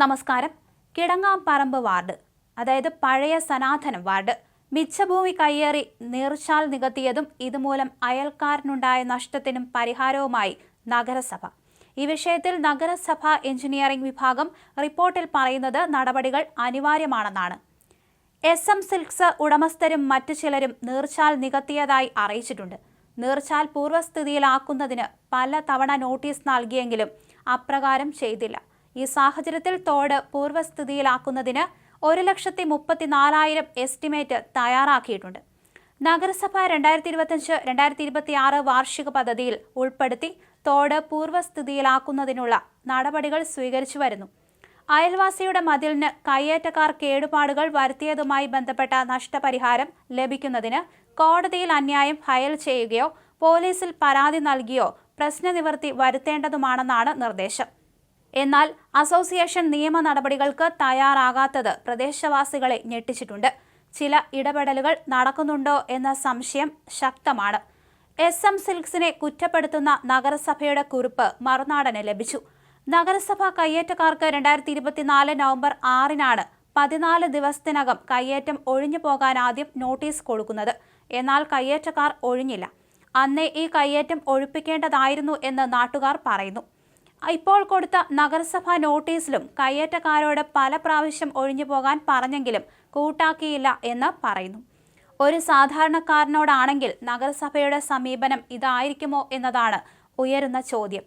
നമസ്കാരം. കിടങ്ങാപ്പറമ്പ് വാർഡ് അതായത് പഴയ സനാതനം വാർഡ്. മിച്ചഭൂമി കയ്യേറി നീർച്ചാൽ നികത്തിയതും ഇതുമൂലം അയൽക്കാരനുണ്ടായ നഷ്ടത്തിനും പരിഹാരവുമായി നഗരസഭ. ഈ വിഷയത്തിൽ നഗരസഭ എഞ്ചിനീയറിംഗ് വിഭാഗം റിപ്പോർട്ടിൽ പറയുന്നത് നടപടികൾ അനിവാര്യമാണെന്നാണ്. എസ് എം സിൽക്സ് ഉടമസ്ഥരും മറ്റു ചിലരും നീർച്ചാൽ നികത്തിയതായി അറിയിച്ചിട്ടുണ്ട്. നീർച്ചാൽ പൂർവസ്ഥിതിയിലാക്കുന്നതിന് പല തവണ നോട്ടീസ് നൽകിയെങ്കിലും അപ്രകാരം ചെയ്തില്ല. ഈ സാഹചര്യത്തിൽ തോട് പൂർവസ്ഥിതിയിലാക്കുന്നതിന് ഒരു ലക്ഷത്തി മുപ്പത്തിനാലായിരം എസ്റ്റിമേറ്റ് തയ്യാറാക്കിയിട്ടുണ്ട്. നഗരസഭ രണ്ടായിരത്തി ഇരുപത്തഞ്ച് രണ്ടായിരത്തി ഇരുപത്തി ആറ് വാർഷിക പദ്ധതിയിൽ ഉൾപ്പെടുത്തി തോട് പൂർവസ്ഥിതിയിലാക്കുന്നതിനുള്ള നടപടികൾ സ്വീകരിച്ചു വരുന്നു. അയൽവാസിയുടെ മതിലിന് കയ്യേറ്റക്കാർ കേടുപാടുകൾ വരുത്തിയതുമായി ബന്ധപ്പെട്ട നഷ്ടപരിഹാരം ലഭിക്കുന്നതിന് കോടതിയിൽ അന്യായം ഫയൽ ചെയ്യുകയോ പോലീസിൽ പരാതി നൽകിയോ പ്രശ്നനിവൃത്തി വരുത്തേണ്ടതുമാണെന്നാണ് നിർദ്ദേശം. എന്നാൽ അസോസിയേഷൻ നിയമ നടപടികൾക്ക് തയ്യാറാകാത്തത് പ്രദേശവാസികളെ ഞെട്ടിച്ചിട്ടുണ്ട്. ചില ഇടപെടലുകൾ നടക്കുന്നുണ്ടോ എന്ന സംശയം ശക്തമാണ്. എസ് എം സിൽക്സിനെ കുറ്റപ്പെടുത്തുന്ന നഗരസഭയുടെ കുറിപ്പ് മറുനാടന് ലഭിച്ചു. നഗരസഭ കയ്യേറ്റക്കാർക്ക് രണ്ടായിരത്തി ഇരുപത്തിനാല് നവംബർ ആറിനാണ് പതിനാല് ദിവസത്തിനകം കയ്യേറ്റം ഒഴിഞ്ഞു പോകാൻ ആദ്യം നോട്ടീസ് കൊടുക്കുന്നത്. എന്നാൽ കയ്യേറ്റക്കാർ ഒഴിഞ്ഞില്ല. അന്നേ ഈ കയ്യേറ്റം ഒഴിപ്പിക്കേണ്ടതായിരുന്നു എന്ന് നാട്ടുകാർ പറയുന്നു. ഇപ്പോൾ കൊടുത്ത നഗരസഭാ നോട്ടീസിലും കയ്യേറ്റക്കാരോട് പല പ്രാവശ്യം ഒഴിഞ്ഞു പോകാൻ പറഞ്ഞെങ്കിലും കൂട്ടാക്കിയില്ല എന്ന് പറയുന്നു. ഒരു സാധാരണക്കാരനോടാണെങ്കിൽ നഗരസഭയുടെ സമീപനം ഇതായിരിക്കുമോ എന്നതാണ് ഉയരുന്ന ചോദ്യം.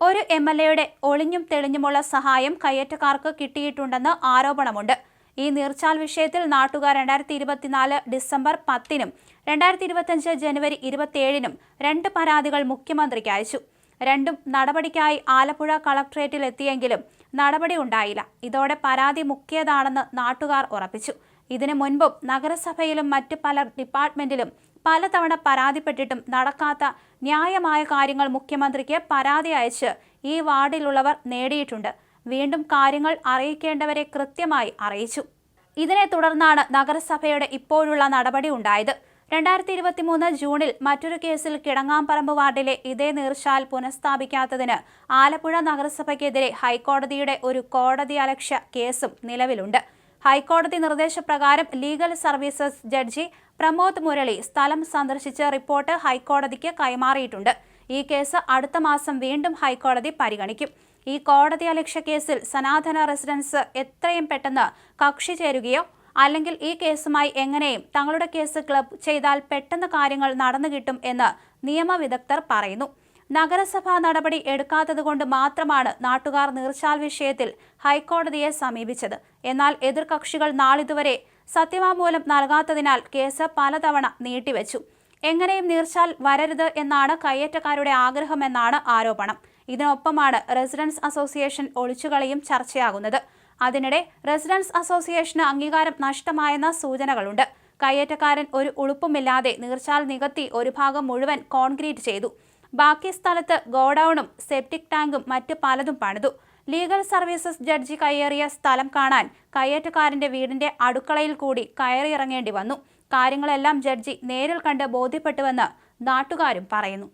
ഒരു എം എൽ എയുടെ ഒളിഞ്ഞും തെളിഞ്ഞുമുള്ള സഹായം കയ്യേറ്റക്കാർക്ക് കിട്ടിയിട്ടുണ്ടെന്ന് ആരോപണമുണ്ട്. ഈ നീർച്ചാൽ വിഷയത്തിൽ നാട്ടുകാർ രണ്ടായിരത്തി ഇരുപത്തിനാല് ഡിസംബർ പത്തിനും രണ്ടായിരത്തി ഇരുപത്തിയഞ്ച് ജനുവരി ഇരുപത്തിയേഴിനും രണ്ട് പരാതികൾ മുഖ്യമന്ത്രിക്ക് അയച്ചു. രണ്ടും നടപടിക്കായി ആലപ്പുഴ കളക്ട്രേറ്റിൽ എത്തിയെങ്കിലും നടപടി ഉണ്ടായില്ല. ഇതോടെ പരാതി മുക്കിയതാണെന്ന് നാട്ടുകാർ ഉറപ്പിച്ചു. ഇതിനു മുൻപും നഗരസഭയിലും മറ്റ് പല ഡിപ്പാർട്ട്മെന്റിലും പലതവണ പരാതിപ്പെട്ടിട്ടും നടക്കാത്ത ന്യായമായ കാര്യങ്ങൾ മുഖ്യമന്ത്രിക്ക് പരാതി അയച്ച് ഈ വാർഡിലുള്ളവർ നേടിയിട്ടുണ്ട്. വീണ്ടും കാര്യങ്ങൾ അറിയിക്കേണ്ടവരെ കൃത്യമായി അറിയിച്ചു. ഇതിനെ തുടർന്നാണ് നഗരസഭയുടെ ഇപ്പോഴുള്ള നടപടി ഉണ്ടായത്. രണ്ടായിരത്തി ഇരുപത്തി മൂന്ന് ജൂണിൽ മറ്റൊരു കേസിൽ കിടങ്ങാമ്പറമ്പ് വാർഡിലെ ഇതേ നീർച്ചാൽ പുനഃസ്ഥാപിക്കാത്തതിന് ആലപ്പുഴ നഗരസഭയ്ക്കെതിരെ ഹൈക്കോടതിയുടെ ഒരു കോടതി അലക്ഷ്യ കേസും നിലവിലുണ്ട്. ഹൈക്കോടതി നിർദ്ദേശപ്രകാരം legal services judge Pramod Murali സ്ഥലം സന്ദർശിച്ച് റിപ്പോർട്ട് ഹൈക്കോടതിക്ക് കൈമാറിയിട്ടുണ്ട്. ഈ കേസ് അടുത്ത മാസം വീണ്ടും ഹൈക്കോടതി പരിഗണിക്കും. ഈ കോടതി അലക്ഷ്യ കേസിൽ സനാതന റെസിഡൻസ് എത്രയും പെട്ടെന്ന് കക്ഷി ചേരുകയോ അല്ലെങ്കിൽ ഈ കേസുമായി എങ്ങനെയും തങ്ങളുടെ കേസ് ക്ലബ് ചെയ്താൽ പെട്ടെന്ന് കാര്യങ്ങൾ നടന്നു കിട്ടും എന്ന് നിയമവിദഗ്ധർ പറയുന്നു. നഗരസഭാ നടപടി എടുക്കാത്തതുകൊണ്ട് മാത്രമാണ് നാട്ടുകാർ നീർച്ചാൽ വിഷയത്തിൽ ഹൈക്കോടതിയെ സമീപിച്ചത്. എന്നാൽ എതിർകക്ഷികൾ നാളിതുവരെ സത്യവാങ്മൂലം നൽകാത്തതിനാൽ കേസ് പലതവണ നീട്ടിവെച്ചു. എങ്ങനെയും നീർച്ചാൽ വരരുത് എന്നാണ് കയ്യേറ്റക്കാരുടെ ആഗ്രഹമെന്നാണ് ആരോപണം. ഇതിനൊപ്പമാണ് റെസിഡൻസ് അസോസിയേഷൻ ഒളിച്ചുകളിയും ചർച്ചയാകുന്നത്. അതിനിടെ റെസിഡൻസ് അസോസിയേഷന് അംഗീകാരം നഷ്ടമായെന്ന സൂചനകളുണ്ട്. കയ്യേറ്റക്കാരൻ ഒരു ഉളുപ്പുമില്ലാതെ നീർച്ചാൽ നികത്തി ഒരു ഭാഗം മുഴുവൻ കോൺക്രീറ്റ് ചെയ്തു. ബാക്കി സ്ഥലത്ത് ഗോഡൌണും സെപ്റ്റിക് ടാങ്കും മറ്റ് പലതും പണിതു. ലീഗൽ സർവീസസ് ജഡ്ജി കയ്യേറിയ സ്ഥലം കാണാൻ കയ്യേറ്റക്കാരന്റെ വീടിന്റെ അടുക്കളയിൽ കൂടി കയറിയിറങ്ങേണ്ടി വന്നു. കാര്യങ്ങളെല്ലാം ജഡ്ജി നേരിൽ കണ്ട് ബോധ്യപ്പെട്ടുവെന്ന് നാട്ടുകാരും പറയുന്നു.